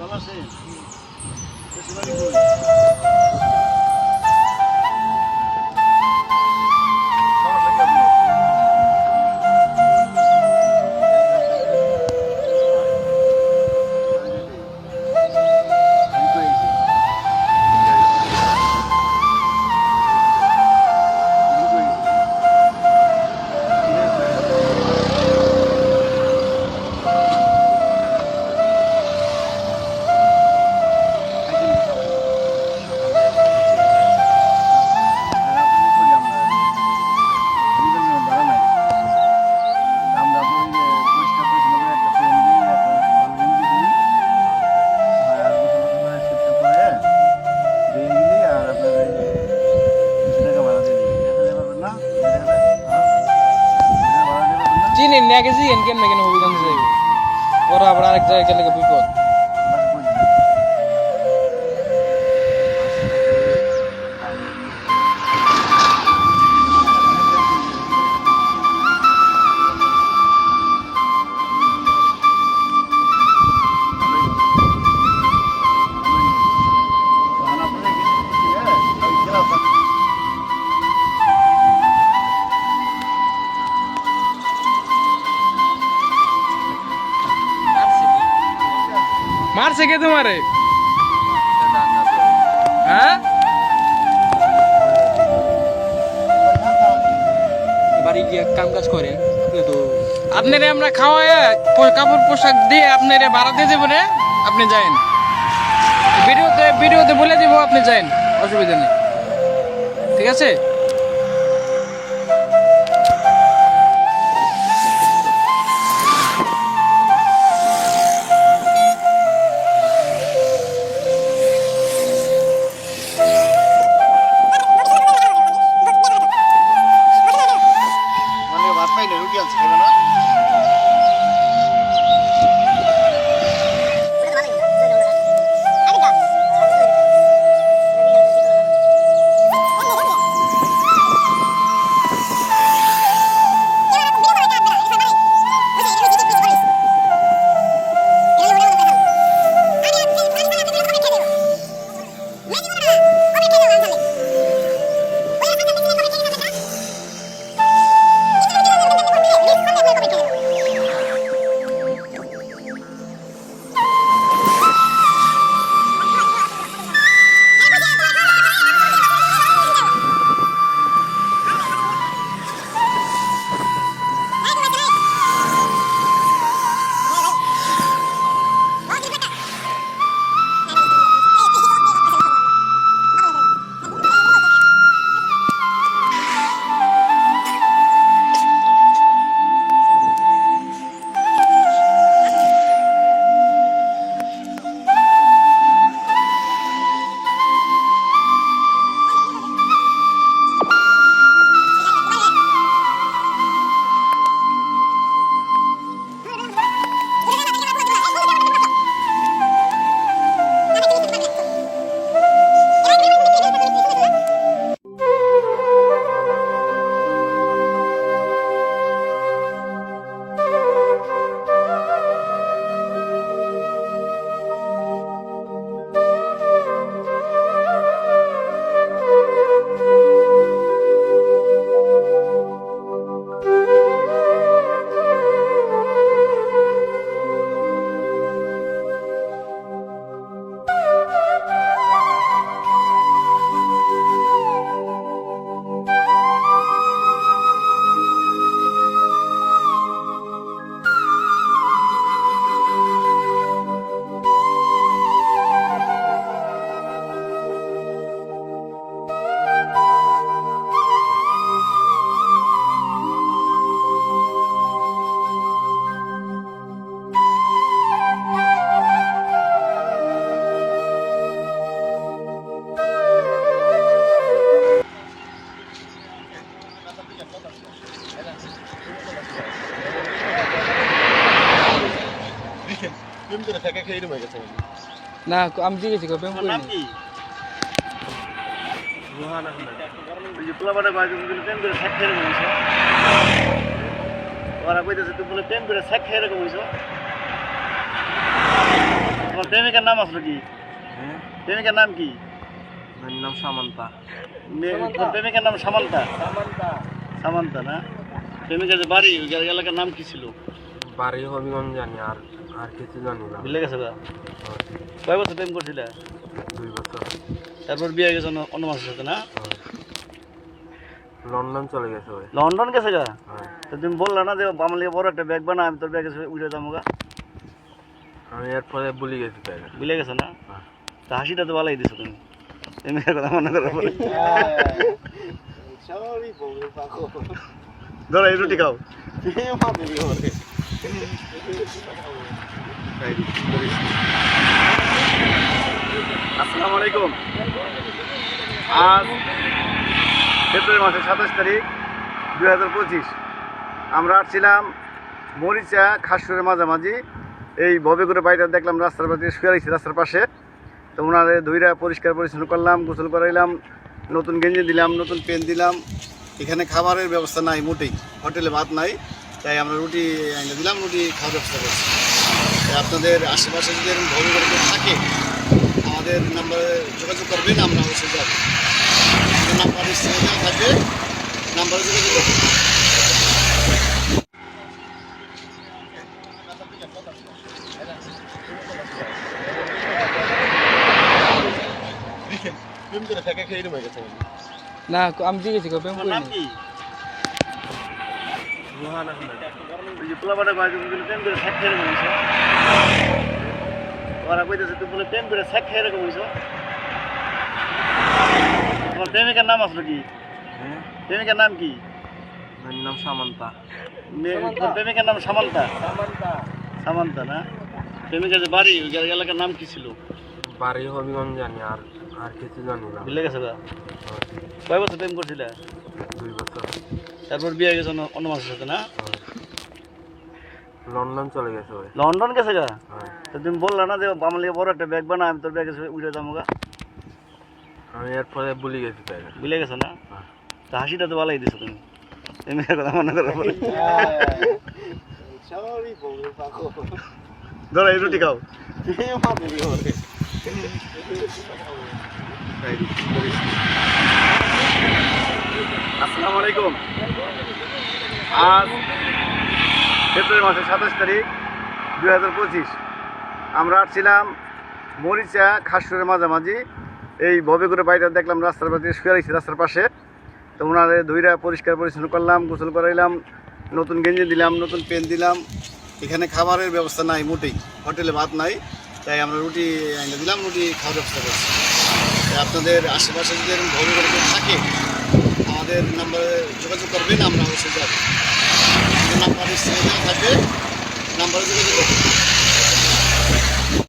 ভালো আছেন? চিনেন নিয়ে গেছি এন কেন কেন অভিযান যাইব ওরা আবার আরেক জায়গায় গেলে বিপদ। কে তোমারে? হ্যাঁ? বাড়ি গিয়ে কাম কাজ করেন তো আপনারে আমরা খাওয়ায় কাপড় পোশাক দিয়ে আপনারে ভাড়া দিয়ে দেবো রে আপনি যাইন। ভিডিওতে ভিডিওতে বলে দিব আপনি যাইন। অসুবিধা নেই। ঠিক আছে? এরকম হয়ে গেছে না আমি জিজ্ঞেস করি প্রেম তোমার নাম করিনি। কি? রোহান আহমেদ ওই যে পোলাপাটা কয় প্রেম করে শেখ এরকম হইছো ওরা কইতেছে তুমি বলে প্রেম করে শেখ খেয়ে এরকম হইছো প্রেমিকার নাম আসলো কি? হ্যাঁ? প্রেমিকার নাম কি? নাম সামান্তা। প্রেমিকার নাম সামান্তা। সামান্তা না? প্রেমিকার যে বাড়ি ওই এলাকার নাম কি ছিল? বাড়ি হবিগঞ্জ জানি আর আর কিছু জানি না। ভুলে গেছে গা? কয় বছর প্রেম করছিলে? দুই বছর। তারপর বিয়ে গেছে অন্য- অন্য মানুষের সাথে না? লন্ডন চলে গেছে ওই। লন্ডন গেছে গা? হ্যাঁ। তো তুমি বললা না যে আমার লিগে বড় একটা ব্যাগ বানা আমি তোর ব্যাগে উঠে যাব গা। আমি এরপরে ভুলে গেছি তাই ভুলে গেছে না। তা হাসিটা তো ভালোই দিছো তুমি। প্রেমিকার কথা মনে করো পরে ধরো এই রুটি খাও। আসসালামু আলাইকুম। আজ ফেব্রুয়ারি মাসের সাতাশ তারিখ, দুই হাজার পঁচিশ। আমরা আসছিলাম মরিচা খাসুরের মাঝামাঝি। এই ভবে করে বাড়িটা দেখলাম রাস্তার পাশে শুয়ে রয়েছে, রাস্তার পাশে। তো ওনারে ধুইরা পরিষ্কার পরিচ্ছন্ন করলাম, গোসল করাইলাম, নতুন গেঞ্জি দিলাম, নতুন পেন দিলাম। এখানে খাবারের ব্যবস্থা নাই, মোটেই। হোটেলে ভাত নাই। তাই আমরা রুটি এনে দিলাম রুটি খাওয়ার ব্যবস্থা করছি। তাই আপনাদের আশেপাশে যদি এরকম ভবে করে থাকে আমাদের নাম্বারে যোগাযোগ করবেন আমরা অবশ্যই যাব। নাম্বারে থাকবে নাম্বারে যোগাযোগ করবেন। না আমি জিজ্ঞেস করি করিনি কি ওই যে পোলাপাটা কয় তুমি বলে প্রেম করে খেয়ে এরকম হইছো ওরা কইতেছে তুমি বলে প্রেম করে স্যাক এরকম হইছো তোমার প্রেমিকার নাম আসলো কি হ্যাঁ। প্রেমিকার নাম কি? নাম সামান্তা। প্রেমিকার নাম সামান্তা? সামান্তা। না? প্রেমিকার যে বাড়ি ওই এলাকার নাম কি ছিল? বাড়ি হবিগঞ্জ জানি আর আর কিছু জানি না। ভুলে গেছে গা? কয় বছর প্রেম করছিলে? দুই বছর। তারপর বিয়ে গেছে অন্য- মানুষের সাথে না? লন্ডন চলে গেছে লন্ডন গেছে গা? হ্যাঁ। তো তুমি বললা না যে আমার লিগে বড় একটা ব্যাগ বানা আমি তোর ব্যাগে উঠে যাব গা। আমি এরপরে ভুলে গেছি তাই ভুলে গেছে না? হ্যাঁ। তা হাসিটা তো ভালোই দিছো তুমি। প্রেমিকার কথা মনে করো পরে। ধরো এই রুটি খাও। আসসালামু আলাইকুম। আজ ফেব্রুয়ারি মাসের সাতাশ তারিখ, দুই হাজার পঁচিশ। আমরা আসছিলাম মরিচা খাসুরের মাঝামাঝি। এই ভবে করে বাড়িটা দেখলাম রাস্তার পাশে শুয়ে রয়েছে রাস্তার পাশে। তো ওনারে ধুইরা পরিষ্কার পরিচ্ছন্ন করলাম, গোসল করাইলাম, নতুন গেঞ্জি দিলাম, নতুন পেন দিলাম। এখানে খাবারের ব্যবস্থা নাই মোটেই, হোটেলে ভাত নাই। তাই আমরা রুটি এনে দিলাম, রুটি খাওয়ার ব্যবস্থা করছি। আপনাদের আশেপাশে যদি এরকম ভবে থাকে আমাদের নাম্বারে যোগাযোগ করবেন আমরা হচ্ছে যাব। নাম্বার থাকবে নাম্বারে যোগাযোগ করবেন।